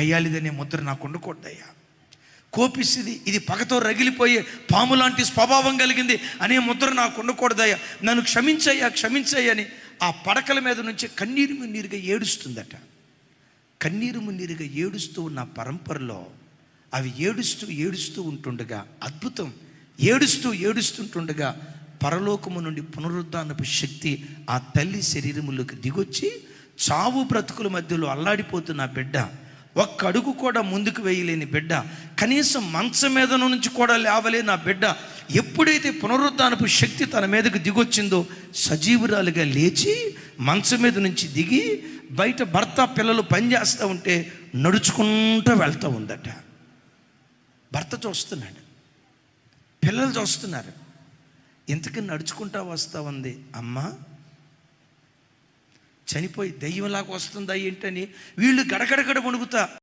గయ్యాలిదనే ముద్ర నాకు ఉండకూడదయ్యా కోపిస్తుంది ఇది పగతో రగిలిపోయే పాము లాంటి స్వభావం కలిగింది అనే ముద్ర నాకు ఉండకూడదయ్యా నన్ను క్షమించయ్యా క్షమించయ్యని అని ఆ పడకల మీద నుంచి కన్నీరు మున్నీరుగా ఏడుస్తుందట. కన్నీరు మున్నీరుగా ఏడుస్తూ ఉన్న పరంపరలో అవి ఏడుస్తూ ఏడుస్తూ ఉంటుండగా అద్భుతం. ఏడుస్తూ ఏడుస్తుంటుండగా పరలోకము నుండి పునరుద్ధానపు శక్తి ఆ తల్లి శరీరములోకి దిగొచ్చి చావు బ్రతుకుల మధ్యలో అల్లాడిపోతున్న బిడ్డ ఒక్క అడుగు కూడా ముందుకు వేయలేని బిడ్డ. కనీసం మంచం మీద నుంచి కూడా లేవలేని నా బిడ్డ. ఎప్పుడైతే పునరుద్ధానపు శక్తి తన మీదకు దిగొచ్చిందో సజీవురాలుగా లేచి మంచం మీద నుంచి దిగి బయట భర్త పిల్లలు పనిచేస్తూ ఉంటే నడుచుకుంటూ వెళ్తూ ఉందట. భర్త చూస్తున్నాడు. పిల్లలు చూస్తున్నారు. ఇంతకీ నడుచుకుంటా వస్తా ఉంది. అమ్మా చనిపోయి దెయ్యంలాగా వస్తుందా ఏంటని వీళ్ళు గడగడగడ వణుకుతా